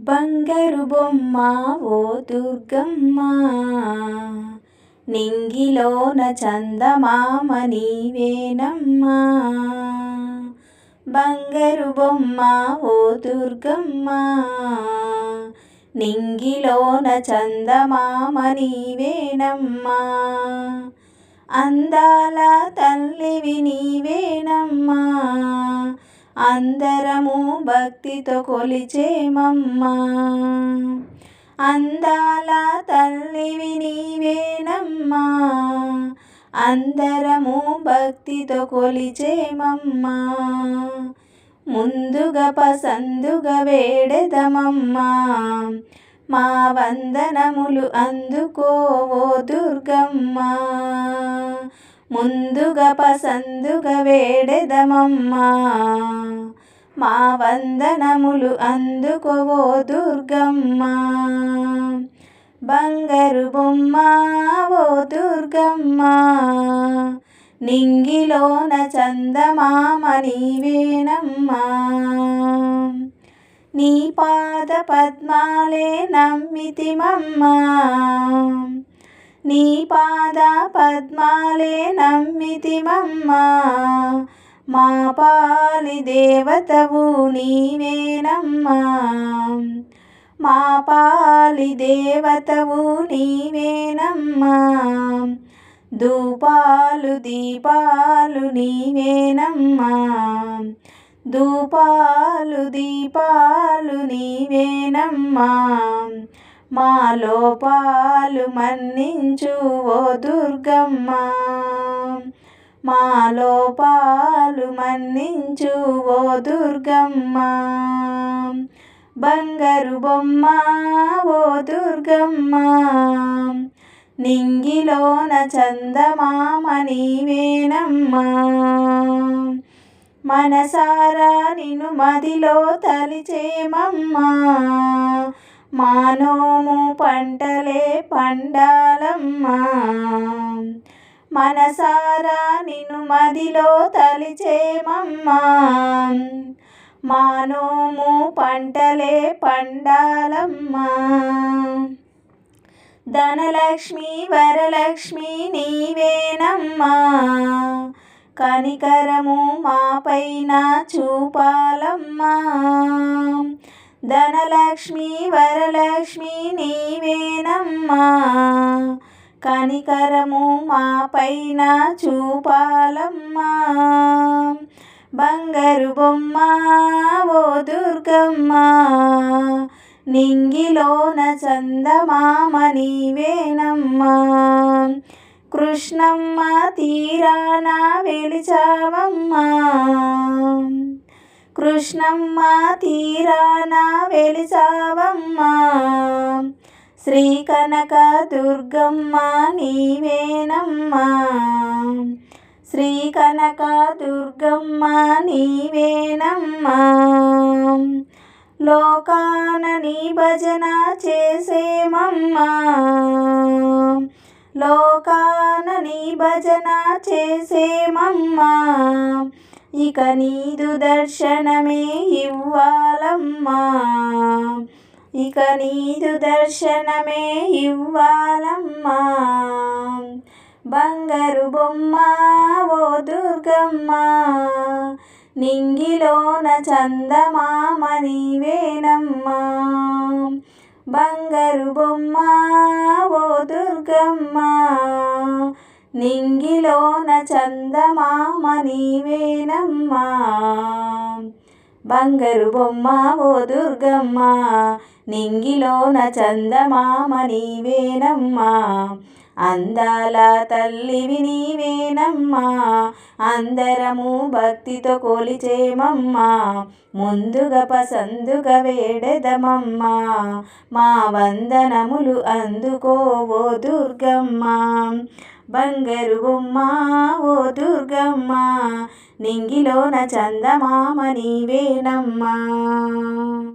బంగారు బొమ్మ ఓ దుర్గమ్మ. నింగిలోన చందమామ నీవేనమ్మా. బంగారు బొమ్మ ఓ దుర్గమ్మ. నింగిలోన చందమామ నీవేనమ్మా. అందాల తల్లివి నీవేనమ్మా. అందరము భక్తితో కొలిచేమమ్మా. అందాల తల్లివి నీవేనమ్మా. అందరము భక్తితో కొలిచేమమ్మా. ముందుగా పసందుగా వేడెదమమ్మా. మా వందనములు అందుకోవో దుర్గమ్మ. ముందుగా పసందుగా వేడెదమమ్మా. మా వందనములు అందుకోవో దుర్గమ్మ. బంగారు బొమ్మ ఓ దుర్గమ్మ. నింగిలోన చందమామ నీవేనమ్మా. నీ పాద పద్మాలే నమ్మితిమమ్మా. నీ పాద పద్మాలే నమ్మితిమమ్మా మా పాలి దేవతవు నీవేనమ్మా. మా పాలి దేవతవు నీవేనమ్మా. దూపాలు దీపాలు నీవేనమ్మా. దూపాలు దీపాలు నీవేనమ్మా. మా లోపాలు మన్నించు ఓ దుర్గమ్మ. మా లోపాలు మన్నించు ఓ దుర్గమ్మ. బంగారు బొమ్మ ఓ దుర్గమ్మ. నింగిలోన చందమామ నీవేనమ్మా. మనసారా నిను మదిలో తలిచేమమ్మా మానోము పంటలే పండాలమ్మా. మనసారా నిన్ను మదిలో తలిచేమమ్మా. మానోము పంటలే పండాలమ్మా. ధనలక్ష్మి వరలక్ష్మి నీవేనమ్మా. కనికరము మాపైన చూపాలమ్మా. ధనలక్ష్మి వరలక్ష్మి నీవేనమ్మా. కనికరము మాపైన చూపాలమ్మా. బంగారు బొమ్మ ఓ దుర్గమ్మ. నింగిలోన చందమామ నీవేనమ్మా. కృష్ణమ్మ తీరాన వెలిచావమ్మా. కృష్ణమ్మ తీరాన వెలిచావమ్మా శ్రీ కనక దుర్గమ్మ నీవేనమ్మా. శ్రీ కనక దుర్గమ్మ నీవేనమ్మా. లోకాన నీ భజన చేసేమమ్మా. లోకాన నీ భజన చేసేమమ్మా. ఇక నీదు దర్శనమే ఇవ్వాలమ్మా. ఇక నీదు దర్శనమే ఇవ్వాలమ్మా. బంగారు బొమ్మ ఓ దుర్గమ్మ నింగిలోన చందమామ నీవేనమ్మా. బంగారు బొమ్మ ఓ దుర్గమ్మ నింగిలోన చందమామ నీవేనమ్మా. బంగారు బొమ్మ ఓ దుర్గమ్మ. నింగిలోన చందమామ నీవేనమ్మా. అందాల తల్లివి నీవేనమ్మా అందరము భక్తితో కొలిచేమమ్మా ముందుగా పసందుగా వేడెదమమ్మా మా వందనములు అందుకోవో దుర్గమ్మ. బంగారు బొమ్మ ఓ దుర్గమ్మ నింగిలోన చందమామ నీవేనమ్మా.